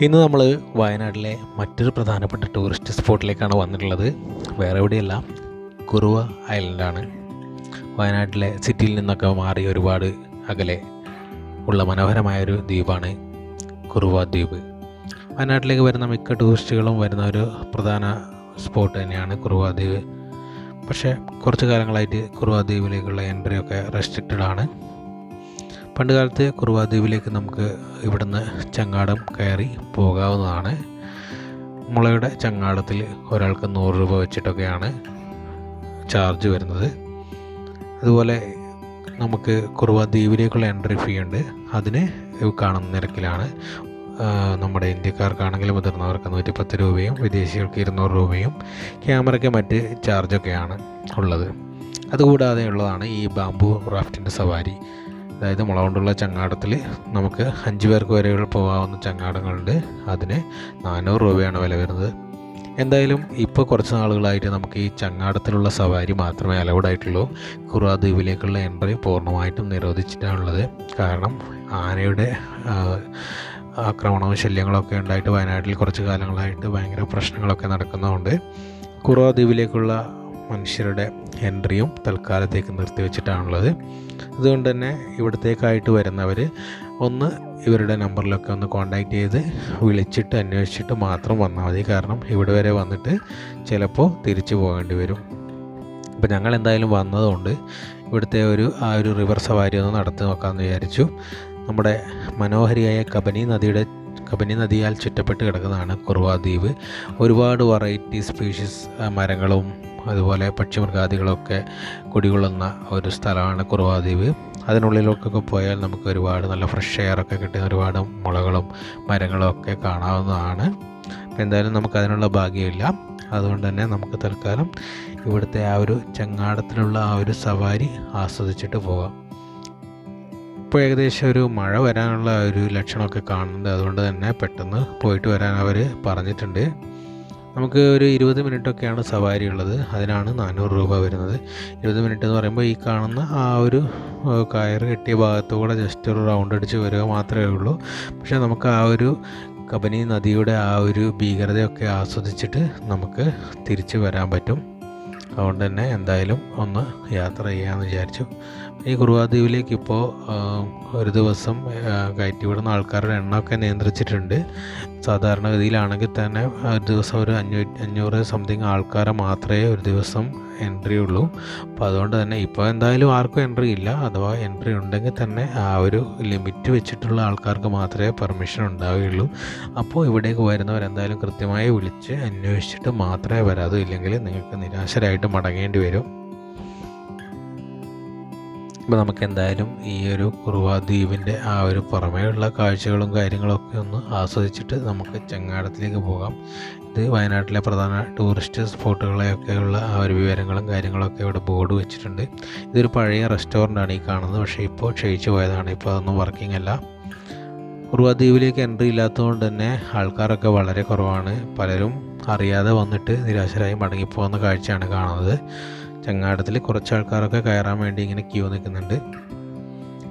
ഇന്ന് നമ്മൾ വയനാട്ടിലെ മറ്റൊരു പ്രധാനപ്പെട്ട ടൂറിസ്റ്റ് സ്പോട്ടിലേക്കാണ് വന്നിട്ടുള്ളത്. വേറെ എവിടെയല്ല കുറുവ ഐലൻഡാണ് വയനാട്ടിലെ സിറ്റിയിൽ നിന്നൊക്കെ മാറി ഒരുപാട് അകലെ ഉള്ള മനോഹരമായൊരു ദ്വീപാണ് കുറുവ ദ്വീപ്. വയനാട്ടിലേക്ക് വരുന്ന മിക്ക ടൂറിസ്റ്റുകളും വരുന്ന ഒരു പ്രധാന സ്പോട്ട് തന്നെയാണ് കുറുവ ദ്വീപ്. പക്ഷേ കുറച്ച് കാലങ്ങളായിട്ട് കുറുവ ദ്വീപിലേക്കുള്ള എൻട്രി ഒക്കെ റെസ്ട്രിക്റ്റഡ് ആണ്. പണ്ട് കാലത്ത് കുറുവാദ്വീപിലേക്ക് നമുക്ക് ഇവിടുന്ന് ചങ്ങാടം കയറി പോകാവുന്നതാണ്. മുളയുടെ ചങ്ങാടത്തിൽ ഒരാൾക്ക് നൂറ് രൂപ വെച്ചിട്ടൊക്കെയാണ് ചാർജ് വരുന്നത്. അതുപോലെ നമുക്ക് കുറുവ ദ്വീപിലേക്കുള്ള എൻട്രി ഫീ ഉണ്ട്. അതിന് കാണുന്ന നിരക്കിലാണ്. നമ്മുടെ ഇന്ത്യക്കാർക്കാണെങ്കിൽ മുതിർന്നവർക്ക് നൂറ്റിപ്പത്ത് രൂപയും വിദേശികൾക്ക് ഇരുന്നൂറ് രൂപയും ക്യാമറയ്ക്ക് മറ്റ് ചാർജൊക്കെയാണ് ഉള്ളത്. അതുകൂടാതെ ഉള്ളതാണ് ഈ ബാംബു റാഫ്റ്റിന്റെ സവാരി. അതായത് മുള കൊണ്ടുള്ള ചങ്ങാടത്തിൽ നമുക്ക് അഞ്ച് പേർക്ക് വരെ പോകാവുന്ന ചങ്ങാടങ്ങളുണ്ട്. അതിന് നാനൂറ് രൂപയാണ് വില വരുന്നത്. എന്തായാലും ഇപ്പോൾ കുറച്ച് നാളുകളായിട്ട് നമുക്ക് ഈ ചങ്ങാടത്തിലുള്ള സവാരി മാത്രമേ അലൗഡ് ആയിട്ടുള്ളൂ കുറുവ ദ്വീപിലേക്കുള്ള എൻട്രി പൂർണമായിട്ടും നിരോധിച്ചിട്ടാണുള്ളത്. കാരണം ആനയുടെ ആക്രമണവും ശല്യങ്ങളൊക്കെ ഉണ്ടായിട്ട് വയനാട്ടിൽ കുറച്ച് കാലങ്ങളായിട്ട് ഭയങ്കര പ്രശ്നങ്ങളൊക്കെ നടക്കുന്നതുകൊണ്ട് കുറുവ ദ്വീപിലേക്കുള്ള മനുഷ്യരുടെ എൻട്രിയും തൽക്കാലത്തേക്ക് നിർത്തിവെച്ചിട്ടാണുള്ളത്. അതുകൊണ്ട് തന്നെ ഇവിടത്തേക്കായിട്ട് വരുന്നവർ ഒന്ന് ഇവരുടെ നമ്പറിലൊക്കെ ഒന്ന് കോണ്ടാക്റ്റ് ചെയ്ത് വിളിച്ചിട്ട് അന്വേഷിച്ചിട്ട് മാത്രം വന്നാൽ മതി. കാരണം ഇവിടെ വരെ വന്നിട്ട് ചിലപ്പോൾ തിരിച്ചു പോകേണ്ടി വരും. അപ്പോൾ ഞങ്ങൾ എന്തായാലും വന്നതുകൊണ്ട് ഇവിടുത്തെ ഒരു ആ ഒരു റിവർ സവാരി ഒന്ന് നടത്തി നോക്കാമെന്ന് വിചാരിച്ചു. നമ്മുടെ മനോഹരിയായ കബനി നദിയുടെ കബനി നദിയാൽ ചുറ്റപ്പെട്ട് കിടക്കുന്നതാണ് കുറുവ ദ്വീപ്. ഒരുപാട് വെറൈറ്റി സ്പീഷീസ് മരങ്ങളും അതുപോലെ പക്ഷിമൃഗാദികളൊക്കെ കുടികൊള്ളുന്ന ഒരു സ്ഥലമാണ് കുറുവ ദ്വീപ്. അതിനുള്ളിലേക്കൊക്കെ പോയാൽ നമുക്ക് ഒരുപാട് നല്ല ഫ്രഷ് എയർ ഒക്കെ കിട്ടുന്ന ഒരുപാട് മുളകളും മരങ്ങളും ഒക്കെ കാണാവുന്നതാണ്. എന്തായാലും നമുക്ക് അതിനുള്ള ഭാഗ്യമില്ല. അതുകൊണ്ട് തന്നെ നമുക്ക് തൽക്കാലം ഇവിടുത്തെ ആ ഒരു ചങ്ങാടത്തിലുള്ള ആ ഒരു സവാരി ആസ്വദിച്ചിട്ട് പോകാം. ഇപ്പോൾ ഏകദേശം ഒരു മഴ വരാനുള്ള ഒരു ലക്ഷണമൊക്കെ കാണുന്നുണ്ട്. അതുകൊണ്ട് തന്നെ പെട്ടെന്ന് പോയിട്ട് വരാൻ അവർ പറഞ്ഞിട്ടുണ്ട്. നമുക്ക് ഒരു ഇരുപത് മിനിറ്റൊക്കെയാണ് സവാരി ഉള്ളത്. അതിനാണ് നാനൂറ് രൂപ വരുന്നത്. ഇരുപത് മിനിറ്റ് എന്ന് പറയുമ്പോൾ ഈ കാണുന്ന ആ ഒരു കയർ കെട്ടിയ ഭാഗത്തുകൂടെ ജസ്റ്റ് ഒരു റൗണ്ട് അടിച്ച് വരിക മാത്രമേ ഉള്ളൂ. പക്ഷേ നമുക്ക് ആ ഒരു കബനി നദിയുടെ ആ ഒരു ഭീകരതയൊക്കെ ആസ്വദിച്ചിട്ട് നമുക്ക് തിരിച്ചു വരാൻ പറ്റും. അതുകൊണ്ട് തന്നെ എന്തായാലും ഒന്ന് യാത്ര ചെയ്യാമെന്ന് വിചാരിച്ചു. ഈ കുറുവാദ്വീപിലേക്ക് ഇപ്പോൾ ഒരു ദിവസം കയറ്റി കയറ്റിവിടുന്ന ആൾക്കാരുടെ എണ്ണമൊക്കെ നിയന്ത്രിച്ചിട്ടുണ്ട്. സാധാരണഗതിയിലാണെങ്കിൽ തന്നെ ഒരു ദിവസം ഒരു അഞ്ഞൂറ്റി അഞ്ഞൂറ് സംതിങ് ആൾക്കാരെ മാത്രമേ ഒരു ദിവസം എൻട്രി ഉള്ളൂ. അപ്പോൾ അതുകൊണ്ട് തന്നെ ഇപ്പോൾ എന്തായാലും ആർക്കും എൻട്രി ഇല്ല. അഥവാ എൻട്രി ഉണ്ടെങ്കിൽ തന്നെ ആ ഒരു ലിമിറ്റ് വെച്ചിട്ടുള്ള ആൾക്കാർക്ക് മാത്രമേ പെർമിഷൻ ഉണ്ടാവുകയുള്ളൂ. അപ്പോൾ ഇവിടേക്ക് വരുന്നവർ എന്തായാലും കൃത്യമായി വിളിച്ച് അന്വേഷിച്ചിട്ട് മാത്രമേ വരാതൂ. ഇല്ലെങ്കിൽ നിങ്ങൾക്ക് നിരാശരായിട്ട് മടങ്ങേണ്ടി വരും. അപ്പോൾ നമുക്ക് എന്തായാലും ഈ ഒരു കുറുവ ദ്വീപിന്റെ ആ ഒരു പുറമേയുള്ള കാഴ്ചകളും കാര്യങ്ങളൊക്കെ ഒന്ന് ആസ്വദിച്ചിട്ട് നമുക്ക് ചെങ്ങാടത്തിലേക്ക് പോകാം. ഇത് വയനാട്ടിലെ പ്രധാന ടൂറിസ്റ്റ് സ്പോട്ടുകളെയൊക്കെയുള്ള ആ ഒരു വിവരങ്ങളും കാര്യങ്ങളൊക്കെ ഇവിടെ ബോർഡ് വെച്ചിട്ടുണ്ട്. ഇതൊരു പഴയ റെസ്റ്റോറന്റ് ആണ് ഈ കാണുന്നത്. പക്ഷേ ഇപ്പോൾ ക്ഷയിച്ചു പോയതാണ്. ഇപ്പോൾ അതൊന്നും വർക്കിംഗ് അല്ല. കുറുവ ദ്വീപിലേക്ക് എൻട്രി ഇല്ലാത്തതുകൊണ്ട് തന്നെ ആൾക്കാരൊക്കെ വളരെ കുറവാണ്. പലരും അറിയാതെ വന്നിട്ട് നിരാശരായി മടങ്ങിപ്പോകുന്ന കാഴ്ചയാണ് കാണുന്നത്. ചങ്ങാടത്തിൽ കുറച്ച് ആൾക്കാരൊക്കെ കയറാൻ വേണ്ടി ഇങ്ങനെ ക്യൂ നിൽക്കുന്നുണ്ട്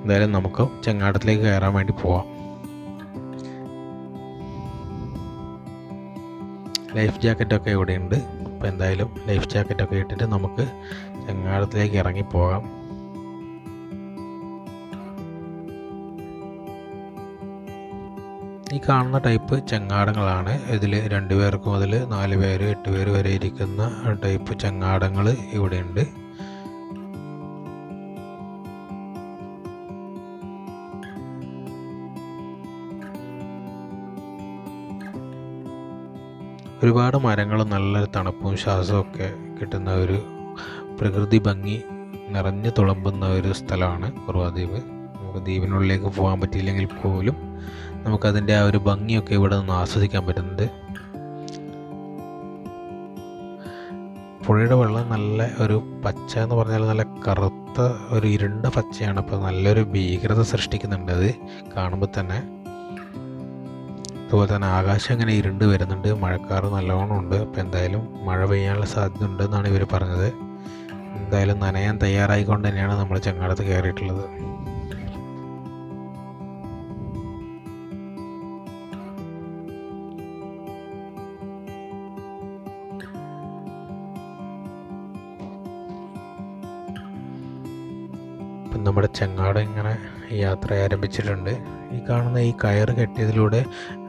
എന്തായാലും നമുക്ക് ചങ്ങാടത്തിലേക്ക് കയറാൻ വേണ്ടി പോവാം. ലൈഫ് ജാക്കറ്റൊക്കെ ഇവിടെയുണ്ട്. അപ്പോൾ എന്തായാലും ലൈഫ് ജാക്കറ്റൊക്കെ ഇട്ടിട്ട് നമുക്ക് ചങ്ങാടത്തിലേക്ക് ഇറങ്ങി കാണുന്ന ടൈപ്പ് ചങ്ങാടങ്ങളാണ്. ഇതിൽ രണ്ട് പേർക്ക് മുതൽ നാല് പേര് എട്ട് പേര് വരെ ഇരിക്കുന്ന ടൈപ്പ് ചങ്ങാടങ്ങൾ ഇവിടെയുണ്ട്. ഒരുപാട് മരങ്ങൾ നല്ല തണുപ്പും ശ്വാസവും ഒക്കെ കിട്ടുന്ന ഒരു പ്രകൃതി ഭംഗി നിറഞ്ഞു തുളമ്പുന്ന ഒരു സ്ഥലമാണ് കുറുവാദ്വീപ്. നമുക്ക് ദ്വീപിനുള്ളിലേക്ക് പോകാൻ പറ്റിയില്ലെങ്കിൽ പോലും നമുക്കതിന്റെ ആ ഒരു ഭംഗിയൊക്കെ ഇവിടെ നിന്ന് ആസ്വദിക്കാൻ പറ്റുന്നുണ്ട്. പുഴയുടെ വെള്ളം നല്ല ഒരു പച്ച എന്ന് പറഞ്ഞാൽ നല്ല കറുത്ത ഒരു ഇരുണ്ട പച്ചയാണ്. അപ്പോൾ നല്ലൊരു ഭീകരത സൃഷ്ടിക്കുന്നുണ്ട് അത് കാണുമ്പോൾ തന്നെ. അതുപോലെ തന്നെ ആകാശം ഇങ്ങനെ ഇരുണ്ട് വരുന്നുണ്ട്. മഴക്കാറ് നല്ലോണം ഉണ്ട്. അപ്പോൾ എന്തായാലും മഴ പെയ്യാനുള്ള സാധ്യത ഉണ്ടെന്നാണ് ഇവർ പറഞ്ഞത്. എന്തായാലും നനയാൻ തയ്യാറായിക്കൊണ്ട് തന്നെയാണ് നമ്മൾ ചങ്ങാടത്ത് കയറിയിട്ടുള്ളത്. ഇപ്പം നമ്മുടെ ചെങ്ങാട് ഇങ്ങനെ യാത്ര ആരംഭിച്ചിട്ടുണ്ട്. ഈ കാണുന്ന ഈ കയർ കെട്ടിയതിലൂടെ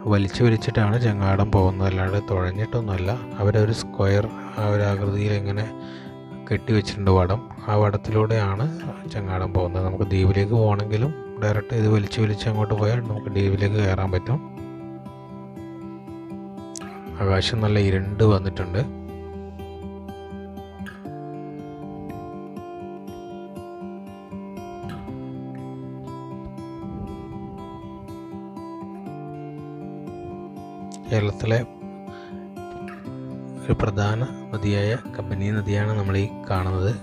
വലിച്ചു വലിച്ചിട്ടാണ് ചെങ്ങാടം പോകുന്നത്. അല്ലാണ്ട് തുഴഞ്ഞിട്ടൊന്നുമല്ല. അവരൊരു സ്ക്വയർ ആ ഒരു ആകൃതിയിൽ ഇങ്ങനെ കെട്ടി വെച്ചിട്ടുണ്ട് വടം. ആ വടത്തിലൂടെയാണ് ചെങ്ങാടം പോകുന്നത്. നമുക്ക് ദ്വീപിലേക്ക് പോകണമെങ്കിലും ഡയറക്റ്റ് ഇത് വലിച്ചു വലിച്ച് അങ്ങോട്ട് പോയാൽ നമുക്ക് ദ്വീപിലേക്ക് കയറാൻ പറ്റും. ആകാശം നല്ല ഇരുണ്ട് വന്നിട്ടുണ്ട്. കേരളത്തിലെ ഒരു പ്രധാന നദിയായ കബനി നദിയാണ് നമ്മൾ ഈ കാണുന്നത്.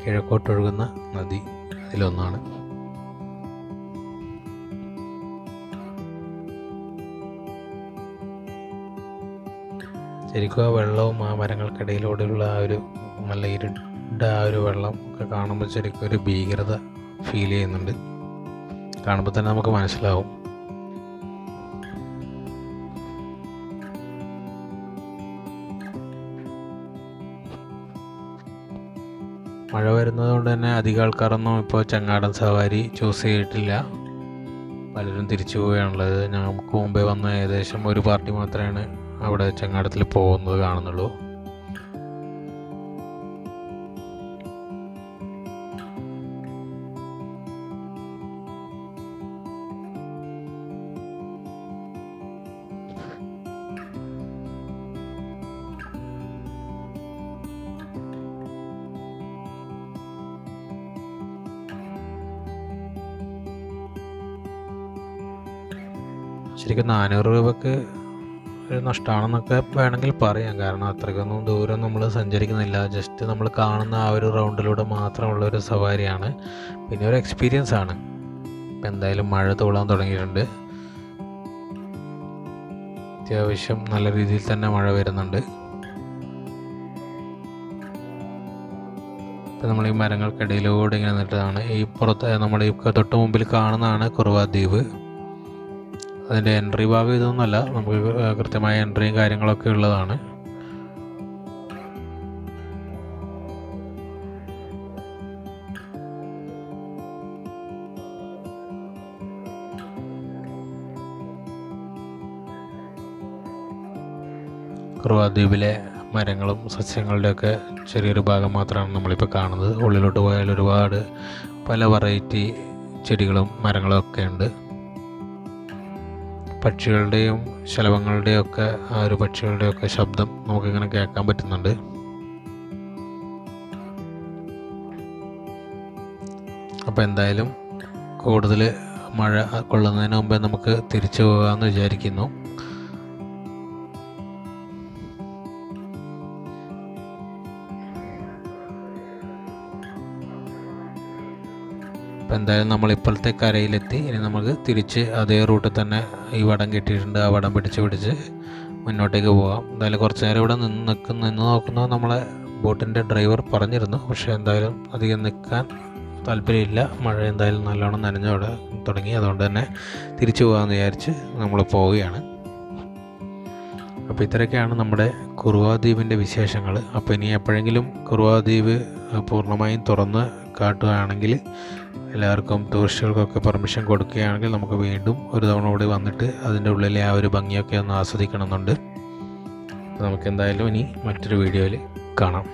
കിഴക്കോട്ടൊഴുകുന്ന നദി അതിലൊന്നാണ്. ശരിക്കും ആ വെള്ളവും ആ മരങ്ങൾക്കിടയിലൂടെയുള്ള ആ ഒരു നല്ല ഇരുണ്ട ആ ഒരു വെള്ളം ഒക്കെ കാണുമ്പോൾ ശരിക്കും ഒരു ഭീകരത ഫീൽ ചെയ്യുന്നുണ്ട്. കാണുമ്പോൾ തന്നെ നമുക്ക് മനസ്സിലാവും. മഴ വരുന്നത് കൊണ്ട് തന്നെ അധികം ആൾക്കാരൊന്നും ഇപ്പോൾ ചങ്ങാടൻ സവാരി ചൂസ് ചെയ്തിട്ടില്ല. പലരും തിരിച്ചു പോവുകയാണുള്ളത്. ഞങ്ങൾക്ക് മുമ്പേ വന്ന ഏകദേശം ഒരു പാർട്ടി മാത്രമാണ് അവിടെ ചങ്ങാടത്തിൽ പോകുന്നത് കാണുന്നുള്ളൂ. ശരിക്കും നാനൂറ് രൂപക്ക് ഒരു നഷ്ടമാണെന്നൊക്കെ വേണമെങ്കിൽ പറയാം. കാരണം അത്രയ്ക്കൊന്നും ദൂരം നമ്മൾ സഞ്ചരിക്കുന്നില്ല. ജസ്റ്റ് നമ്മൾ കാണുന്ന ആ ഒരു റൗണ്ടിലൂടെ മാത്രമുള്ള ഒരു സവാരിയാണ്. പിന്നെ ഒരു എക്സ്പീരിയൻസ് ആണ്. ഇപ്പം എന്തായാലും മഴ തോളാൻ തുടങ്ങിയിട്ടുണ്ട്. അത്യാവശ്യം നല്ല രീതിയിൽ തന്നെ മഴ വരുന്നുണ്ട്. ഇപ്പം നമ്മൾ ഈ മരങ്ങൾക്കിടയിലൂടെ ഇങ്ങനെ നിന്നിട്ടതാണ് ഈ പുറത്ത് നമ്മുടെ ഈ തൊട്ട് മുമ്പിൽ കാണുന്നതാണ് കുറുവാ ദ്വീപ് അതിന്റെ എൻട്രി ഭാഗം ഇതൊന്നുമല്ല. നമുക്ക് കൃത്യമായ എൻട്രിയും കാര്യങ്ങളൊക്കെ ഉള്ളതാണ്. കുറുവാദ്വീപിലെ മരങ്ങളും സസ്യങ്ങളുടെയൊക്കെ ചെറിയൊരു ഭാഗം മാത്രമാണ് നമ്മളിപ്പോൾ കാണുന്നത്. ഉള്ളിലോട്ട് പോയാൽ ഒരുപാട് പല വെറൈറ്റി ചെടികളും മരങ്ങളും ഒക്കെ ഉണ്ട്. പക്ഷികളുടെയും ശലഭങ്ങളുടെയും ഒക്കെ ആ ഒരു പക്ഷികളുടെയൊക്കെ ശബ്ദം നമുക്കിങ്ങനെ കേൾക്കാൻ പറ്റുന്നുണ്ട്. അപ്പോൾ എന്തായാലും കൂടുതൽ മഴ കൊള്ളുന്നതിന് മുമ്പേ നമുക്ക് തിരിച്ചു പോകാമെന്ന് വിചാരിക്കുന്നു. അപ്പോൾ എന്തായാലും നമ്മൾ ഇപ്പോഴത്തെ കരയിലെത്തി. ഇനി നമുക്ക് തിരിച്ച് അതേ റൂട്ടിൽ തന്നെ ഈ വടം കിട്ടിയിട്ടുണ്ട്. ആ വടം പിടിച്ച് പിടിച്ച് മുന്നോട്ടേക്ക് പോകാം എന്തായാലും കുറച്ച് നേരം ഇവിടെ നിന്ന് നിൽക്കും നിന്ന് നോക്കുന്ന. നമ്മളെ ബോട്ടിന്റെ ഡ്രൈവർ പറഞ്ഞിരുന്നു. പക്ഷേ എന്തായാലും അധികം നിൽക്കാൻ താല്പര്യമില്ല. മഴ എന്തായാലും നല്ലോണം നനഞ്ഞോടെ തുടങ്ങി. അതുകൊണ്ട് തന്നെ തിരിച്ചു പോകാമെന്ന് വിചാരിച്ച് നമ്മൾ പോവുകയാണ്. അപ്പോൾ ഇത്രയൊക്കെയാണ് നമ്മുടെ കുറുവാദ്വീപിന്റെ വിശേഷങ്ങൾ. അപ്പോൾ ഇനി എപ്പോഴെങ്കിലും കുറുവാദ്വീപ് പൂർണമായും തുറന്ന് കാട്ടുകയാണെങ്കിൽ എല്ലാവർക്കും ടൂറിസ്റ്റുകൾക്കൊക്കെ പെർമിഷൻ കൊടുക്കുകയാണെങ്കിൽ നമുക്ക് വീണ്ടും ഒരു തവണ കൂടി വന്നിട്ട് അതിന്റെ ഉള്ളിലെ ആ ഒരു ഭംഗിയൊക്കെ ഒന്ന് ആസ്വദിക്കണമെന്നുണ്ട്. നമുക്ക് എന്തായാലും ഇനി മറ്റൊരു വീഡിയോയിൽ കാണാം.